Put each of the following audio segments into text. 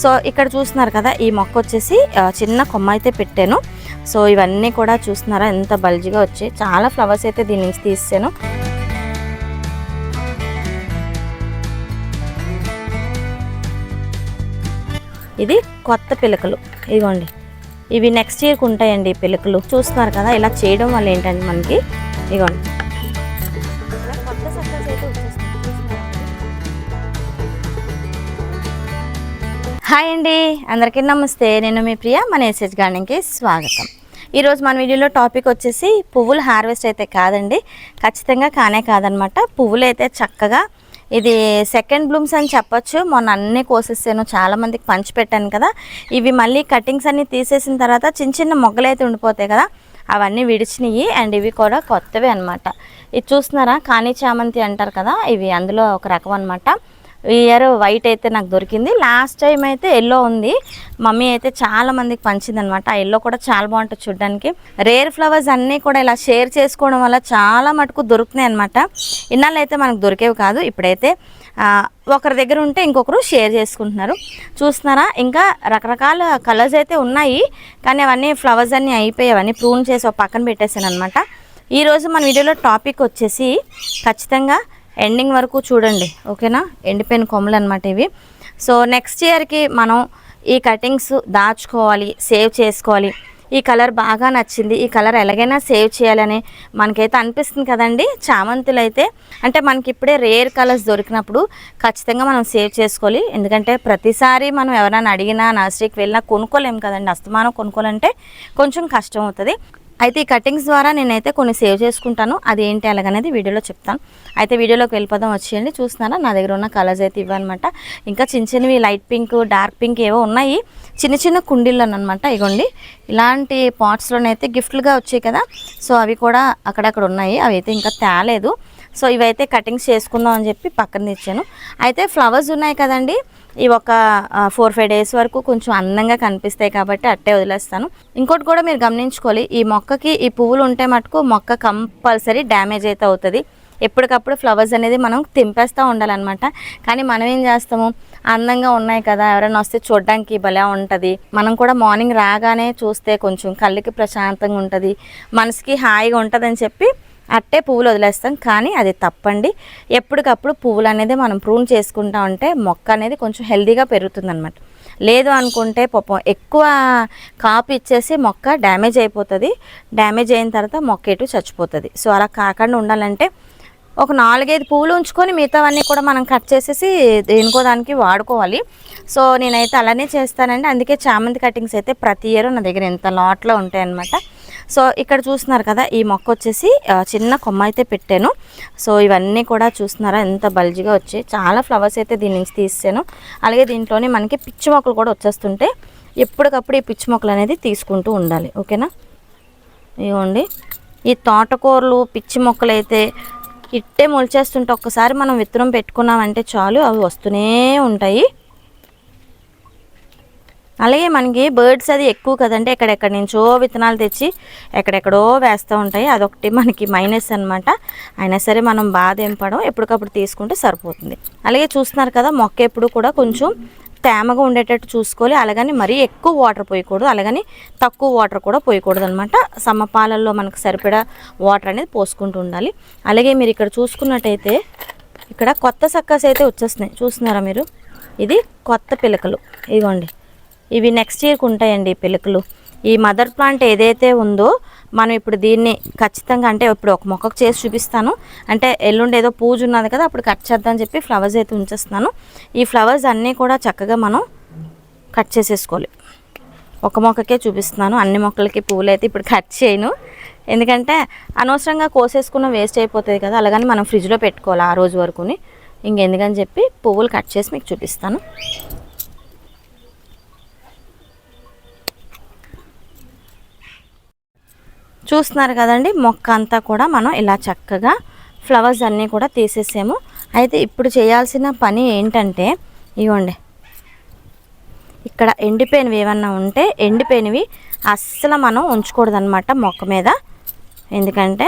So ఇక్కడ చూస్తున్నారు కదా ఈ మొక్క వచ్చేసి చిన్న కొమ్మ అయితే పెట్టాను. సో ఇవన్నీ కూడా చూస్తున్నారా ఎంత బల్జిగా వచ్చాయి. చాలా ఫ్లవర్స్ అయితే దీని నుంచి తీసాను ఇది కొత్త పిలకలు. ఇదిగోండి. ఇవి నెక్స్ట్ ఇయర్కి ఉంటాయండి పిలకలు. చూస్తున్నారు కదా ఇలా చేయడం వల్ల ఏంటంటే మనకి? ఇదిగోండి. హాయ్ అండి. అందరికీ నమస్తే. నేను మీ ప్రియ మన ఎస్హెచ్ గార్డెన్కి స్వాగతం. ఈరోజు మన వీడియోలో టాపిక్ వచ్చేసి పువ్వులు హార్వెస్ట్ అయితే కాదండి. ఖచ్చితంగా కానే కాదనమాట. పువ్వులు అయితే చక్కగా ఇది సెకండ్ బ్లూమ్స్ అని చెప్పొచ్చు. మొన్న అన్నీ కోసేసాను. చాలామందికి పంచిపెట్టాను కదా. ఇవి మళ్ళీ కటింగ్స్ అన్నీ తీసేసిన తర్వాత చిన్న చిన్న మొగ్గలు అయితే ఉండిపోతాయి కదా. అవన్నీ విడిచినాయి అండ్ ఇవి కూడా కొత్తవి అనమాట ఇది చూస్తున్నారా? కాణి చామంతి అంటారు కదా. ఇవి అందులో ఒక రకం అనమాట ఈ ఇయర్ వైట్ అయితే నాకు దొరికింది. లాస్ట్ టైం అయితే ఎల్లో ఉంది. మమ్మీ అయితే చాలా మందికి పంచింది అనమాట ఆ ఎల్లో కూడా చాలా బాగుంటుంది చూడడానికి. రేర్ ఫ్లవర్స్ అన్నీ కూడా ఇలా షేర్ చేసుకోవడం వల్ల చాలా మటుకు దొరుకుతున్నాయి అనమాట ఇన్నాళ్ళు అయితే మనకు దొరికేవి కాదు. ఇప్పుడైతే ఒకరి దగ్గర ఉంటే ఇంకొకరు షేర్ చేసుకుంటున్నారు. చూస్తున్నారా? ఇంకా రకరకాల కలర్స్ అయితే ఉన్నాయి. కానీ అవన్నీ ఫ్లవర్స్ అన్నీ అయిపోయి అవన్నీ ప్రూన్ చేసి ఒక పక్కన పెట్టేసాను అనమాట ఈరోజు మన వీడియోలో టాపిక్ వచ్చేసి ఖచ్చితంగా ఎండింగ్ వరకు చూడండి ఓకేనా ఎండిపోయిన కొమ్మలు అనమాట ఇవి. సో నెక్స్ట్ ఇయర్కి మనం ఈ కటింగ్స్ దాచుకోవాలి సేవ్ చేసుకోవాలి. ఈ కలర్ బాగా నచ్చింది. ఈ కలర్ ఎలాగైనా సేవ్ చేయాలని మనకైతే అనిపిస్తుంది కదండి. చామంతులు అయితే అంటే మనకి ఇప్పుడే రేర్ కలర్స్ దొరికినప్పుడు ఖచ్చితంగా మనం సేవ్ చేసుకోవాలి. ఎందుకంటే ప్రతిసారి మనం ఎవరైనా అడిగినా నర్సరీకి వెళ్ళినా కొనుక్కోలేము కదండి. అస్తమానం కొనుక్కోవాలంటే కొంచెం కష్టం అవుతుంది. అయితే ఈ కటింగ్స్ ద్వారా నేనైతే కొన్ని సేవ్ చేసుకుంటాను. అది ఏంటి అలాగనేది వీడియోలో చెప్తాను. అయితే వీడియోలోకి వెళ్ళిపోదాం వచ్చేయండి. చూస్తున్నారా? నా దగ్గర ఉన్న కలర్స్ అయితే ఇవ్వనమాట. ఇంకా చిన్న చిన్నవి లైట్ పింక్ డార్క్ పింక్ ఏవో ఉన్నాయి. చిన్న చిన్న కుండీల్లో అనమాట ఇగోండి. ఇలాంటి పాట్స్లోనైతే గిఫ్ట్లుగా వచ్చాయి కదా. సో అవి కూడా అక్కడక్కడ ఉన్నాయి. అవి అయితే ఇంకా తేలేదు. సో ఇవైతే కటింగ్స్ చేసుకుందాం అని చెప్పి పక్కన తెచ్చాను. అయితే ఫ్లవర్స్ ఉన్నాయి కదండి ఇవి ఒక ఫోర్ ఫైవ్ డేస్ వరకు కొంచెం అందంగా కనిపిస్తాయి కాబట్టి అట్టే వదిలేస్తాను. ఇంకోటి కూడా మీరు గమనించుకోవాలి ఈ మొక్కకి ఈ పువ్వులు ఉంటే మటుకు మొక్క కంపల్సరీ డ్యామేజ్ అయితే అవుతుంది. ఎప్పటికప్పుడు ఫ్లవర్స్ అనేది మనం తెంపేస్తూ ఉండాలన్నమాట. కానీ మనం ఏం చేస్తాము అందంగా ఉన్నాయి కదా ఎవరైనా వస్తే చూడడానికి భలే ఉంటుంది. మనం కూడా మార్నింగ్ రాగానే చూస్తే కొంచెం కళ్ళకి ప్రశాంతంగా ఉంటుంది మనసుకి హాయిగా ఉంటుందని చెప్పి అట్టే పువ్వులు వదిలేస్తాం కానీ అది తప్పండి. ఎప్పటికప్పుడు పువ్వులు అనేది మనం ప్రూన్ చేసుకుంటా ఉంటే మొక్క అనేది కొంచెం హెల్దీగా పెరుగుతుంది అనమాట లేదు అనుకుంటే పాపం ఎక్కువ కాపు ఇచ్చేసి మొక్క డ్యామేజ్ అయిపోతుంది. డ్యామేజ్ అయిన తర్వాత మొక్క ఎటు చచ్చిపోతుంది. సో అలా కాకుండా ఉండాలంటే ఒక నాలుగైదు పువ్వులు ఉంచుకొని మిగతావన్నీ కూడా మనం కట్ చేసేసి దేనికో దానికి వాడుకోవాలి. సో నేనైతే అలానే చేస్తానండి. అందుకే చామంతి కటింగ్స్ అయితే ప్రతి ఇయర్ నా దగ్గర ఇంత లాట్లో ఉంటాయి అన్నమాట సో ఇక్కడ చూస్తున్నారు కదా ఈ మొక్క వచ్చేసి చిన్న కొమ్మ అయితే పెట్టాను. సో ఇవన్నీ కూడా చూస్తున్నారా ఎంత బల్జిగా వచ్చాయి. చాలా ఫ్లవర్స్ అయితే దీని నుంచి తీసాను అలాగే దీంట్లోనే మనకి పిచ్చి మొక్కలు కూడా వచ్చేస్తుంటే ఎప్పటికప్పుడు ఈ పిచ్చి మొక్కలు అనేది తీసుకుంటూ ఉండాలి. ఓకేనా? ఇవ్వండి. ఈ తోటకూరలు పిచ్చి మొక్కలు అయితే ఇట్టే మొలిచేస్తుంటే ఒక్కసారి మనం విత్తనం పెట్టుకున్నామంటే చాలు అవి వస్తూనే ఉంటాయి. అలాగే మనకి బర్డ్స్ అది ఎక్కువ కదంటే ఎక్కడెక్కడి నుంచో విత్తనాలు తెచ్చి ఎక్కడెక్కడో వేస్తూ ఉంటాయి. అదొకటి మనకి మైనస్ అనమాట అయినా సరే మనం బాధ ఏం పడం ఎప్పటికప్పుడు తీసుకుంటే సరిపోతుంది. అలాగే చూస్తున్నారు కదా మొక్క ఎప్పుడు కూడా కొంచెం తేమగా ఉండేటట్టు చూసుకోవాలి. అలాగని మరీ ఎక్కువ వాటర్ పోయకూడదు. అలాగని తక్కువ వాటర్ కూడా పోయకూడదు అనమాట సమపాలల్లో మనకు సరిపడా వాటర్ అనేది పోసుకుంటూ ఉండాలి. అలాగే మీరు ఇక్కడ చూసుకున్నట్టయితే ఇక్కడ కొత్త సక్కస్ అయితే వచ్చేస్తున్నాయి. చూస్తున్నారా మీరు? ఇది కొత్త పిలకలు. ఇదిగోండి. ఇవి నెక్స్ట్ ఇయర్కి ఉంటాయండి ఈ పిలకలు. ఈ మదర్ ప్లాంట్ ఏదైతే ఉందో మనం ఇప్పుడు దీన్ని ఖచ్చితంగా అంటే ఇప్పుడు ఒక మొక్కకు చేసి చూపిస్తాను. అంటే ఎల్లుండి ఏదో పూజ ఉన్నది కదా అప్పుడు కట్ చేద్దామని చెప్పి ఫ్లవర్స్ అయితే ఉంచేస్తున్నాను. ఈ ఫ్లవర్స్ అన్నీ కూడా చక్కగా మనం కట్ చేసేసుకోవాలి. ఒక మొక్కకే చూపిస్తున్నాను. అన్ని మొక్కలకి పువ్వులు అయితే ఇప్పుడు కట్ చేయను. ఎందుకంటే అనవసరంగా కోసేసుకున్న వేస్ట్ అయిపోతుంది కదా అలాగని మనం ఫ్రిడ్జ్లో పెట్టుకోవాలి ఆ రోజు వరకుని. ఇంకెందుకని చెప్పి పువ్వులు కట్ చేసి మీకు చూపిస్తాను. చూస్తున్నారు కదండి మొక్క అంతా కూడా మనం ఇలా చక్కగా ఫ్లవర్స్ అన్నీ కూడా తీసేసాము. అయితే ఇప్పుడు చేయాల్సిన పని ఏంటంటే ఇవ్వండి ఇక్కడ ఎండిపోయినవి ఏమన్నా ఉంటే ఎండిపోయినవి అస్సలు మనం ఉంచకూడదన్నమాట మొక్క మీద. ఎందుకంటే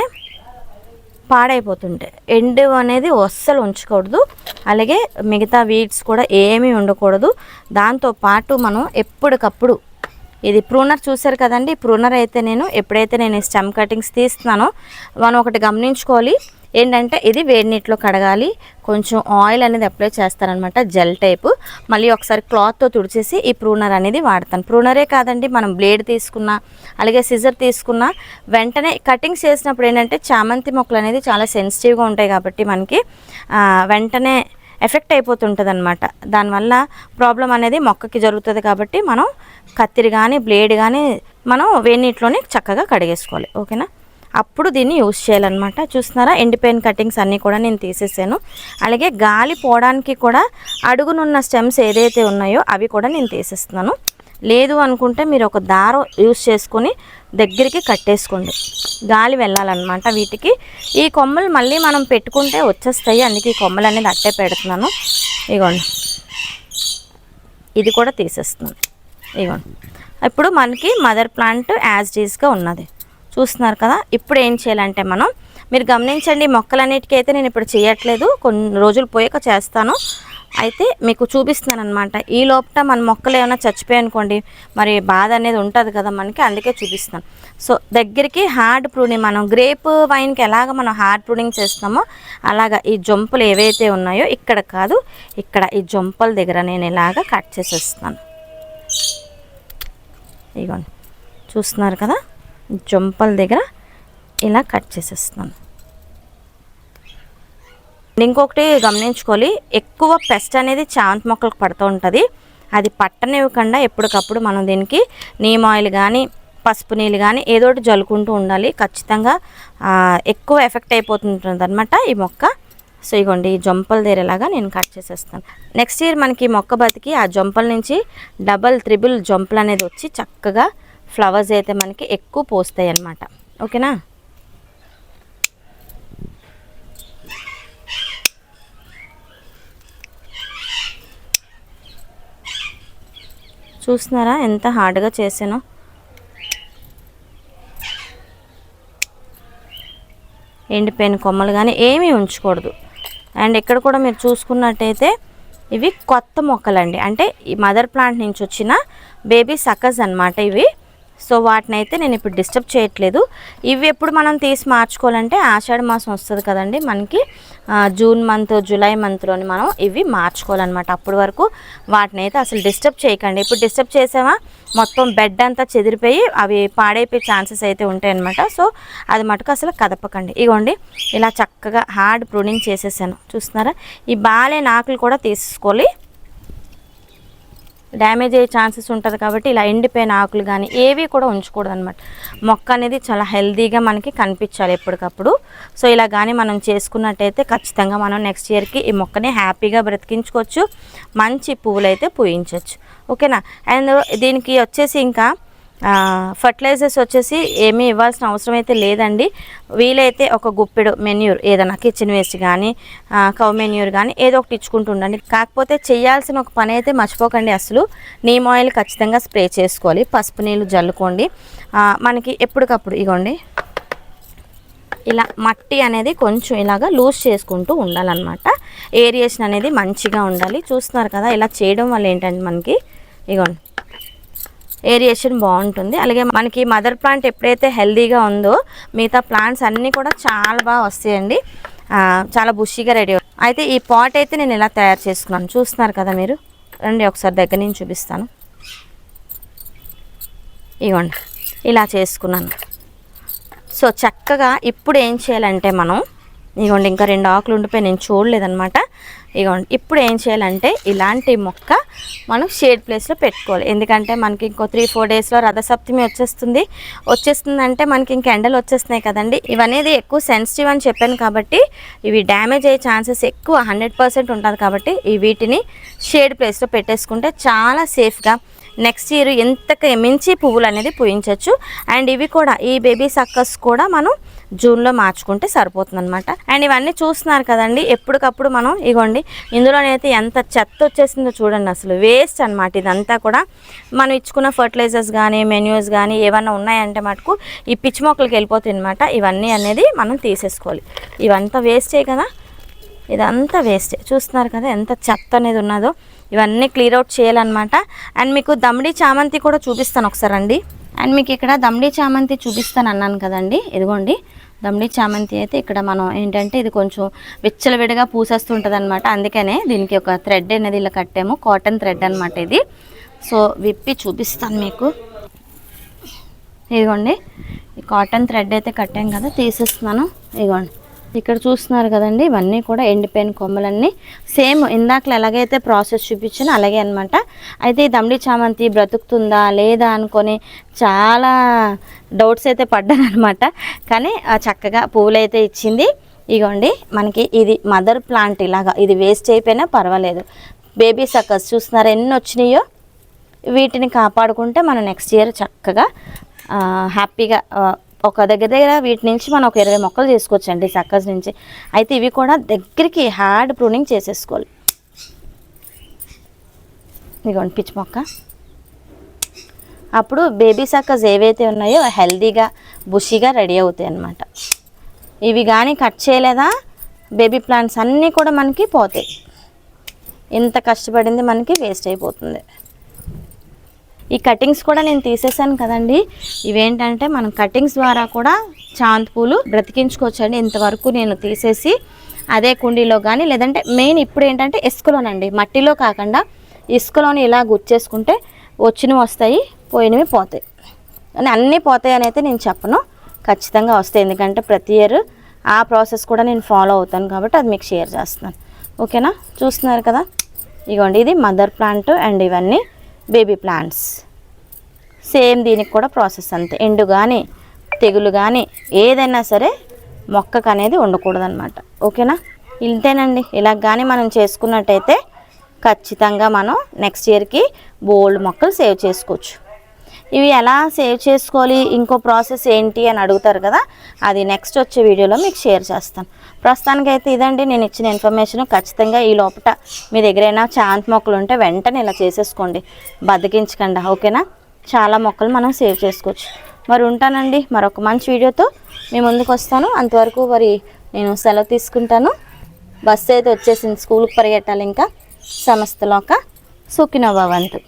పాడైపోతుంటాయి. ఎండు అనేది అస్సలు ఉంచకూడదు. అలాగే మిగతా వీడ్స్ కూడా ఏమీ ఉండకూడదు. దాంతో పాటు మనం ఎప్పటికప్పుడు ఇది ప్రూనర్ చూసారు కదండి. ప్రూనర్ అయితే నేను ఎప్పుడైతే నేను ఈ స్టెమ్ కటింగ్స్ తీస్తున్నానో మనం ఒకటి గమనించుకోవాలి. ఏంటంటే ఇది వేడి నీటిలో కడగాలి. కొంచెం ఆయిల్ అనేది అప్లై చేస్తారనమాట జెల్ టైపు. మళ్ళీ ఒకసారి క్లాత్తో తుడిచేసి ఈ ప్రూనర్ అనేది వాడతాను. ప్రూనరే కాదండి మనం బ్లేడ్ తీసుకున్నా అలాగే సిజర్ తీసుకున్నా వెంటనే కటింగ్స్ చేసినప్పుడు ఏంటంటే చామంతి మొక్కలు అనేది చాలా సెన్సిటివ్గా ఉంటాయి కాబట్టి మనకి వెంటనే ఎఫెక్ట్ అయిపోతుంటుంది అనమాట దానివల్ల ప్రాబ్లం అనేది మొక్కకి జరుగుతుంది కాబట్టి మనం కత్తిరి కానీ బ్లేడ్ కానీ మనం వేడి నీటిలోనే చక్కగా కడిగేసుకోవాలి. ఓకేనా? అప్పుడు దీన్ని యూస్ చేయాలన్నమాట. చూస్తున్నారా? ఎండిపోయిన కటింగ్స్ అన్నీ కూడా నేను తీసేసాను. అలాగే గాలి పోవడానికి కూడా అడుగునున్న స్టెమ్స్ ఏదైతే ఉన్నాయో అవి కూడా నేను తీసేస్తున్నాను. లేదు అనుకుంటే మీరు ఒక దారం యూస్ చేసుకొని దగ్గరికి కట్టేసుకోండి. గాలి వెళ్ళాలన్నమాట వీటికి. ఈ కొమ్మలు మళ్ళీ మనం పెట్టుకుంటే వచ్చేస్తాయి. అందుకే ఈ కొమ్మలు అనేది అట్టే పెడుతున్నాను. ఇగోండి. ఇది కూడా తీసేస్తున్నాను. ఇగోండి ఇప్పుడు మనకి మదర్ ప్లాంట్ యాజ్ డీస్గా ఉన్నది. చూస్తున్నారు కదా ఇప్పుడు ఏం చేయాలంటే మనం మీరు గమనించండి మొక్కలన్నిటికీ అయితే నేను ఇప్పుడు చేయట్లేదు కొన్ని రోజులు పోయాక చేస్తాను. అయితే మీకు చూపిస్తున్నాను అనమాట ఈ లోపల మన మొక్కలు ఏమైనా చచ్చిపోయానుకోండి మరి బాధ అనేది ఉంటుంది కదా మనకి అందుకే చూపిస్తున్నాను. సో దగ్గరికి హార్డ్ ప్రూనింగ్ మనం గ్రేప్ వైన్కి ఎలాగ మనం హార్డ్ ప్రూనింగ్ చేస్తామో అలాగా ఈ జంపులు ఏవైతే ఉన్నాయో ఇక్కడ కాదు ఇక్కడ ఈ జంపల దగ్గర నేను ఇలాగ కట్ చేసేస్తున్నాను. ఇగోండి. చూస్తున్నారు కదా? జొంపల దగ్గర ఇలా కట్ చేసేస్తున్నాను ఇంకొకటి గమనించుకోవాలి ఎక్కువ పెస్ట్ అనేది చామంతి మొక్కలకు పడుతూ ఉంటుంది. అది పట్టనివ్వకుండా ఎప్పటికప్పుడు మనం దీనికి నీమ్ ఆయిల్ కానీ పసుపు నీళ్ళు కానీ ఏదో ఒకటి జల్లుకుంటూ ఉండాలి. ఖచ్చితంగా ఎక్కువ ఎఫెక్ట్ అయిపోతుంటుంది అనమాట ఈ మొక్క. సో ఇగోండి ఈ జొంపల దగ్గరలాగా నేను కట్ చేసేస్తాను. నెక్స్ట్ ఇయర్ మనకి మొక్క బతికి ఆ జంపల నుంచి డబల్ త్రిబుల్ జంపలు అనేది వచ్చి చక్కగా ఫ్లవర్స్ అయితే మనకి ఎక్కువ పోస్తాయి అన్నమాట. ఓకేనా? చూస్తున్నారా ఎంత హార్డ్గా చేసానో ఎండిపోయిన కొమ్మలు కానీ ఏమీ ఉంచకూడదు. అండ్ ఇక్కడ కూడా మీరు చూసుకున్నట్టయితే ఇవి కొత్త మొక్కలండి. అంటే ఈ మదర్ ప్లాంట్ నుంచి వచ్చిన బేబీ సకస్ అన్నమాట ఇవి. సో వాటిని అయితే నేను ఇప్పుడు డిస్టర్బ్ చేయట్లేదు. ఇవి ఎప్పుడు మనం తీసి మార్చుకోవాలంటే ఆషాఢ మాసం వస్తుంది కదండి మనకి. జూన్ మంత్ జూలై మంత్లోని మనం ఇవి మార్చుకోవాలన్నమాట. అప్పటి వరకు వాటిని అయితే అసలు డిస్టర్బ్ చేయకండి. ఇప్పుడు డిస్టర్బ్ చేసామా? మొత్తం బెడ్ అంతా చెదిరిపోయి అవి పాడైపోయే ఛాన్సెస్ అయితే ఉంటాయి అనమాట సో అది మటుకు అసలు కదపకండి. ఇగోండి ఇలా చక్కగా హార్డ్ ప్రూనింగ్ చేసేసాను. చూస్తున్నారా? ఈ బాలే నాకులు కూడా తీసుకోవాలి. డ్యామేజ్ అయ్యే ఛాన్సెస్ ఉంటుంది కాబట్టి ఇలా ఎండిపోయిన ఆకులు కానీ ఏవి కూడా ఉంచకూడదు అనమాట మొక్క అనేది చాలా హెల్దీగా మనకి కనిపించాలి ఎప్పటికప్పుడు. సో ఇలా కానీ మనం చేసుకున్నట్టయితే ఖచ్చితంగా మనం నెక్స్ట్ ఇయర్కి ఈ మొక్కని హ్యాపీగా బ్రతికించుకోవచ్చు. మంచి పువ్వులు అయితే పూయించవచ్చు ఓకేనా? అండ్ దీనికి వచ్చేసి ఇంకా ఫర్టిలైజర్స్ వచ్చేసి ఏమీ ఇవ్వాల్సిన అవసరం అయితే లేదండి. వీలైతే ఒక గుప్పెడు మెన్యూర్ ఏదైనా కిచెన్ వేస్ట్ కానీ కౌ మెన్యూర్ కానీ ఏదో ఒకటి ఇచ్చుకుంటూ ఉండండి కాకపోతే చేయాల్సిన ఒక పని అయితే మర్చిపోకండి అసలు. నీమ్ ఆయిల్ ఖచ్చితంగా స్ప్రే చేసుకోవాలి. పసుపు నీళ్ళు జల్లుకోండి. మనకి ఎప్పటికప్పుడు ఇగోండి. ఇలా మట్టి అనేది కొంచెం ఇలాగా లూజ్ చేసుకుంటూ ఉండాలన్నమాట. ఏరియేషన్ అనేది మంచిగా ఉండాలి. చూస్తున్నారు కదా ఇలా చేయడం వల్ల ఏంటంటే మనకి? ఇగోండి. ఏరియేషన్ బాగుంటుంది. అలాగే మనకి మదర్ ప్లాంట్ ఎప్పుడైతే హెల్దీగా ఉందో మిగతా ప్లాంట్స్ అన్నీ కూడా చాలా బాగా వస్తాయండి. చాలా బుషిగా రెడీ అయితే ఈ పాట్ అయితే నేను ఇలా తయారు చేసుకున్నాను. చూస్తున్నారు కదా మీరు? రండి ఒకసారి దగ్గర నుంచి చూపిస్తాను. ఇవ్వండి. ఇలా చేసుకున్నాను. సో చక్కగా ఇప్పుడు ఏం చేయాలంటే మనం ఇదిగోండి ఇంకా రెండు ఆకులు ఉండిపోయి నేను చూడలేదన్నమాట. ఇగోండి ఇప్పుడు ఏం చేయాలంటే ఇలాంటి మొక్క మనం షేడ్ ప్లేస్లో పెట్టుకోవాలి. ఎందుకంటే మనకి ఇంకో త్రీ ఫోర్ డేస్లో రథసప్తమి వచ్చేస్తుంది. వచ్చేస్తుందంటే మనకి ఇంక ఎండలు వచ్చేస్తున్నాయి కదండి. ఇవనేది ఎక్కువ సెన్సిటివ్ అని చెప్పాను కాబట్టి ఇవి డ్యామేజ్ అయ్యే ఛాన్సెస్ ఎక్కువ హండ్రెడ్ పర్సెంట్ ఉంటుంది కాబట్టి ఈ వీటిని షేడ్ ప్లేస్లో పెట్టేసుకుంటే చాలా సేఫ్గా నెక్స్ట్ ఇయర్ ఎంత మించి పువ్వులు అనేది పూయించవచ్చు అండ్ ఇవి కూడా ఈ బేబీ సక్కస్ కూడా మనం జూన్లో మార్చుకుంటే సరిపోతుంది అనమాట అండ్ ఇవన్నీ చూస్తున్నారు కదండి ఎప్పటికప్పుడు మనం ఇగోండి ఇందులోనైతే ఎంత చెత్త వచ్చేసిందో చూడండి అసలు వేస్ట్ అనమాట ఇదంతా కూడా. మనం ఇచ్చుకున్న ఫర్టిలైజర్స్ కానీ మెన్యూస్ కానీ ఏమన్నా ఉన్నాయంటే మటుకు ఈ పిచ్చి మొక్కలకి వెళ్ళిపోతాయి అనమాట ఇవన్నీ అనేది మనం తీసేసుకోవాలి. ఇవంతా వేస్టే కదా ఇదంతా వేస్టే. చూస్తున్నారు కదా ఎంత చెత్త అనేది ఉన్నదో. ఇవన్నీ క్లియర్ అవుట్ చేయాలన్నమాట. అండ్ మీకు దమిడి చామంతి కూడా చూపిస్తాను ఒకసారి అండి అండ్ మీకు ఇక్కడ దమ్డి చామంతి చూపిస్తాను అన్నాను కదండి. ఇదిగోండి. దమ్డి చామంతి అయితే ఇక్కడ మనం ఏంటంటే ఇది కొంచెం విచ్చలవిడిగా పూసేస్తుంటుంది అనమాట అందుకనే దీనికి ఒక థ్రెడ్ అనేది ఇలా కట్టాము. కాటన్ థ్రెడ్ అనమాట ఇది. సో విప్పి చూపిస్తాను మీకు. ఇదిగోండి. ఈ కాటన్ థ్రెడ్ అయితే కట్టాం కదా తీసేస్తున్నాను. ఇదిగోండి. ఇక్కడ చూస్తున్నారు కదండి ఇవన్నీ కూడా ఎండిపోయిన కొమ్మలన్నీ. సేమ్ ఇందాకలు ఎలాగైతే ప్రాసెస్ చూపించానో అలాగే అనమాట అయితే ఈ దమ్డి చామంతి బ్రతుకుతుందా లేదా అనుకొని చాలా డౌట్స్ అయితే పడ్డాను అనమాట కానీ చక్కగా పువ్వులైతే ఇచ్చింది. ఇగోండి మనకి ఇది మదర్ ప్లాంట్ ఇలాగా. ఇది వేస్ట్ అయిపోయినా పర్వాలేదు. బేబీ సక్కస్ చూస్తున్నారా ఎన్ని వచ్చినాయో. వీటిని కాపాడుకుంటే మనం నెక్స్ట్ ఇయర్ చక్కగా హ్యాపీగా ఒక దగ్గర దగ్గర వీటి నుంచి మనం ఒక ఇరవై మొక్కలు చేసుకోవచ్చండి సక్కస్ నుంచి. అయితే ఇవి కూడా దగ్గరికి హార్డ్ ప్రూనింగ్ చేసేసుకోవాలి. ఇదిగోండి పిచ్చి మొక్క. అప్పుడు బేబీ సక్కస్ ఏవైతే ఉన్నాయో హెల్దీగా బుషిగా రెడీ అవుతాయి అన్నమాట. ఇవి కానీ కట్ చేయలేదా? బేబీ ప్లాంట్స్ అన్నీ కూడా మనకి పోతాయి. ఇంత కష్టపడింది మనకి వేస్ట్ అయిపోతుంది. ఈ కటింగ్స్ కూడా నేను తీసేసాను కదండి. ఇవేంటంటే మనం కటింగ్స్ ద్వారా కూడా చాంతి పూలు బ్రతికించుకోవచ్చండి ఇంతవరకు నేను తీసేసి. అదే కుండీలో కానీ లేదంటే మెయిన్ ఇప్పుడు ఏంటంటే ఇసుకలోనండి మట్టిలో కాకుండా ఇసుకలోని ఇలా గుర్చేసుకుంటే వచ్చినవి వస్తాయి పోయినవి పోతాయి. కానీ అన్నీ పోతాయి అని అయితే నేను చెప్పను. ఖచ్చితంగా వస్తాయి. ఎందుకంటే ప్రతి ఇయర్ ఆ ప్రాసెస్ కూడా నేను ఫాలో అవుతాను కాబట్టి అది మీకు షేర్ చేస్తున్నాను. ఓకేనా? చూస్తున్నారు కదా? ఇగోండి ఇది మదర్ ప్లాంట్ అండ్ ఇవన్నీ. Baby plants. సేమ్ దీనికి కూడా ప్రాసెస్ అంతే. ఎండు కానీ తెగులు కానీ ఏదైనా సరే మొక్కకు అనేది ఉండకూడదనమాట ఓకేనా? ఇంతేనండి. ఇలా కానీ మనం చేసుకున్నట్టయితే ఖచ్చితంగా మనం నెక్స్ట్ ఇయర్కి బోల్డ్ మొక్కలు సేవ్ చేసుకోవచ్చు. ఇవి ఎలా సేవ్ చేసుకోవాలి ఇంకో ప్రాసెస్ ఏంటి అని అడుగుతారు కదా అది నెక్స్ట్ వచ్చే వీడియోలో మీకు షేర్ చేస్తాను. ప్రస్తుతానికైతే ఇదండి నేను ఇచ్చిన ఇన్ఫర్మేషన్ ఖచ్చితంగా ఈ లోపల మీ దగ్గర అయినా చాంతి మొక్కలు ఉంటే వెంటనే ఇలా చేసేసుకోండి. బతికించకండి ఓకేనా? చాలా మొక్కలు మనం సేవ్ చేసుకోవచ్చు. మరి ఉంటానండి మరొక మంచి వీడియోతో మీ ముందుకు వస్తాను. అంతవరకు మరి నేను సెలవు తీసుకుంటాను. బస్సు అయితే వచ్చేసింది స్కూల్కి పరిగెట్టాలి ఇంకా. సంస్థలోక సుఖినోభవంతు